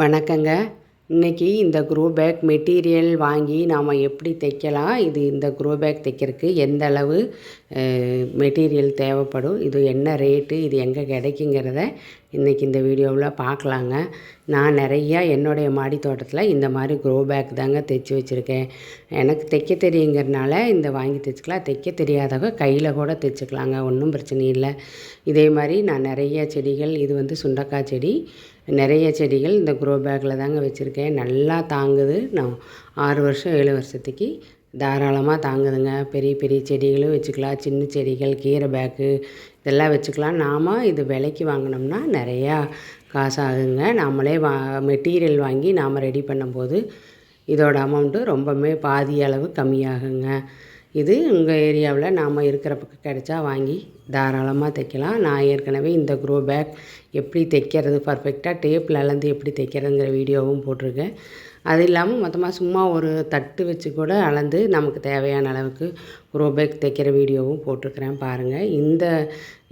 வணக்கங்க. இன்றைக்கி இந்த க்ரோ பேக் மெட்டீரியல் வாங்கி நாம் எப்படி தைக்கலாம்? இது இந்த க்ரோ பேக் தைக்கிறதுக்கு எந்த அளவு மெட்டீரியல் தேவைப்படும்? இது என்ன ரேட்டு? இது எங்கே கிடைக்குங்கிறத இன்றைக்கி இந்த வீடியோவில் பார்க்கலாங்க. நான் நிறையா என்னுடைய மாடி தோட்டத்தில் இந்த மாதிரி க்ரோ பேக் தாங்க தைச்சி வச்சுருக்கேன். எனக்கு தைக்க தெரியுங்கிறனால இந்த வாங்கி தைச்சிக்கலாம். தைக்க தெரியாதவங்க கையில் கூட தைச்சிக்கலாங்க. ஒன்றும் பிரச்சனை இல்லை. இதே மாதிரி நான் நிறைய செடிகள் இது வந்து சுண்டக்காய் செடி நிறைய செடிகள் இந்த க்ரோ பேக்கில் தாங்க வச்சுருக்கேன். நல்லா தாங்குது. நான் ஆறு வருஷம் ஏழு வருஷத்துக்கு தாராளமாக தாங்குதுங்க. பெரிய பெரிய செடிகளும் வச்சுக்கலாம். சின்ன செடிகள் கீரை பேக்கு இதெல்லாம் வச்சுக்கலாம். நாம் இது விலைக்கு வாங்கினோம்னா நிறையா காசு ஆகுங்க நாமளே வா மெட்டீரியல் வாங்கி நாம் ரெடி பண்ணும்போது இதோட அமௌண்ட்டு ரொம்பவுமே பாதி அளவு கம்மியாகுங்க. இது உங்கள் ஏரியாவில் நாம் இருக்கிற பக்கம் கிடைச்சா வாங்கி தாராளமாக தைக்கலாம். நான் ஏற்கனவே இந்த க்ரோ பேக் எப்படி தைக்கிறது பர்ஃபெக்டாக டேப்பில் அளந்து எப்படி தைக்கிறதுங்கிற வீடியோவும் போட்டிருக்கேன். அது இல்லாமல் மொத்தமாக சும்மா ஒரு தட்டு வச்சு கூட அளந்து நமக்கு தேவையான அளவுக்கு க்ரோ பேக் தைக்கிற வீடியோவும் போட்டிருக்கிறேன் பாருங்கள் இந்த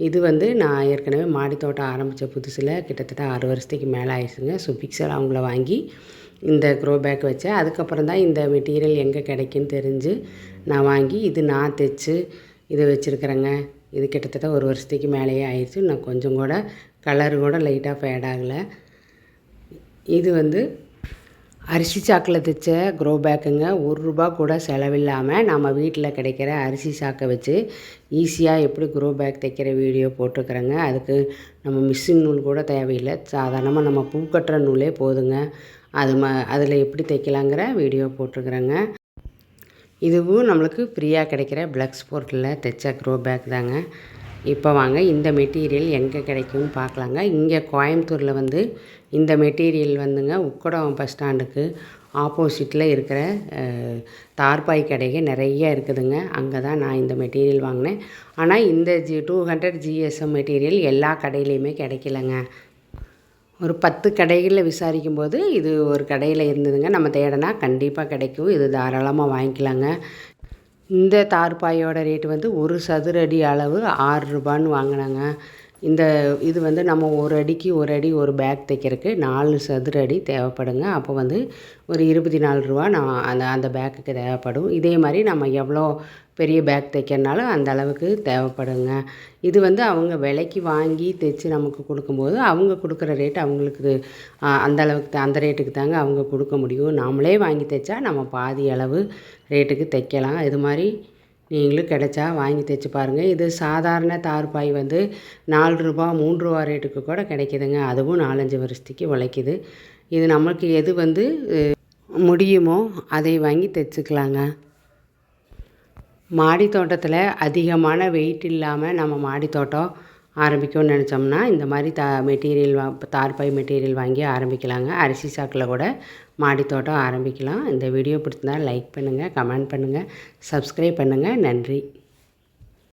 இது வந்து நான் ஏற்கனவே மாடி தோட்டம் ஆரம்பித்த புதுசில் கிட்டத்தட்ட ஆறு வருஷத்துக்கு மேலே ஆயிடுச்சுங்க. சுபிக்சல் அவங்கள வாங்கி இந்த க்ரோ பேக் வச்சேன். அதுக்கப்புறம் தான் இந்த மெட்டீரியல் எங்கே கிடைக்குன்னு தெரிஞ்சு நான் வாங்கி இது நான் தைச்சி இதை வச்சுருக்குறேங்க. இது கிட்டத்தட்ட ஒரு வருஷத்துக்கு மேலேயே ஆயிடுச்சு. நான் கொஞ்சம் கூட கலர் கூட லைட்டாக ஃபேட் ஆகலை. இது வந்து அரிசி சாக்கில் தைச்ச க்ரோ பேக்குங்க ஒரு ரூபா கூட செலவில்லாமல் நம்ம வீட்டில் கிடைக்கிற அரிசி சாக்கை வச்சு ஈஸியாக எப்படி க்ரோ பேக் தைக்கிற வீடியோ போட்டுக்கிறேங்க அதுக்கு நம்ம மிஷின் நூல் கூட தேவையில்லை. சாதாரணமாக நம்ம பூ கட்டுற நூலே போதுங்க. அது ம அதில் எப்படி தைக்கலாங்கிற வீடியோ போட்டிருக்குறேங்க. இதுவும் நம்மளுக்கு ஃப்ரீயாக கிடைக்கிற பிளக்ஸ் ஸ்போர்ட்டில் தைச்ச க்ரோ பேக் தாங்க. இப்போ வாங்க இந்த மெட்டீரியல் எங்கே கிடைக்கும்னு பார்க்கலாங்க. இங்கே கோயம்புத்தூரில் வந்து இந்த மெட்டீரியல் வந்துங்க உக்கடம் பஸ் ஸ்டாண்டுக்கு ஆப்போசிட்டில் இருக்கிற தார்பாய் கடைகள் நிறைய இருக்குதுங்க. அங்கே தான் நான் இந்த மெட்டீரியல் வாங்கினேன். ஆனால் இந்த G two hundred GSM material எல்லா கடையிலையுமே கிடைக்கலங்க. ஒரு பத்து கடைகளில் விசாரிக்கும் போது இது ஒரு கடையில் இருந்ததுங்க. நம்ம தேடனா கண்டிப்பாக கிடைக்கும். இது தாராளமாக வாங்கிக்கலாங்க. இந்த தார்பாயோட ரேட்டு வந்து ஒரு சதுர அடி அளவு ஆறு ரூபான்னு வாங்கினாங்க. இந்த இது வந்து நம்ம ஒரு அடிக்கு ஒரு அடி ஒரு பேக் தைக்கிறதுக்கு நாலு சதுர அடி தேவைப்படுங்க. அப்போ வந்து ஒரு இருபத்தி நாலு ரூபா நான் அந்த அந்த பேக்குக்கு தேவைப்படும். இதே மாதிரி நம்ம எவ்வளோ பெரிய பேக் தைக்கிறனாலும் அந்த அளவுக்கு தேவைப்படுங்க. இது வந்து அவங்க விலைக்கு வாங்கி தைச்சி நமக்கு கொடுக்கும்போது அவங்க கொடுக்குற ரேட் அவங்களுக்கு அந்த அளவுக்கு அந்த ரேட்டுக்கு தாங்க அவங்க கொடுக்க முடியும். நாமளே வாங்கி தைச்சா நம்ம பாதி அளவு ரேட்டுக்கு தைக்கலாம். இது மாதிரி நீங்களும் கிடைச்சா வாங்கி தைச்சி பாருங்கள் இது சாதாரண தார்பாய் வந்து நாலு ரூபா மூன்று ரூபா ரேட்டுக்கு கூட கிடைக்கிதுங்க. அதுவும் நாலஞ்சு வருஷத்துக்கு உழைக்கிது. இது நம்மளுக்கு எது வந்து முடியுமோ அதை வாங்கி தைச்சிக்கலாங்க மாடி தோட்டத்தில் அதிகமான வெயிட் இல்லாமல் நம்ம மாடி தோட்டம் ஆரம்பிக்கணும்னு நினச்சோம்னா இந்த மாதிரி த மெட்டீரியல் வா தார்பாய் மெட்டீரியல் வாங்கி ஆரம்பிக்கலாங்க. அரிசி சாக்கில் கூட மாடி தோட்டம் ஆரம்பிக்கலாம். இந்த வீடியோ பிடிச்சிருந்தா லைக் பண்ணுங்கள் கமெண்ட் பண்ணுங்கள் சப்ஸ்கிரைப் பண்ணுங்கள் நன்றி.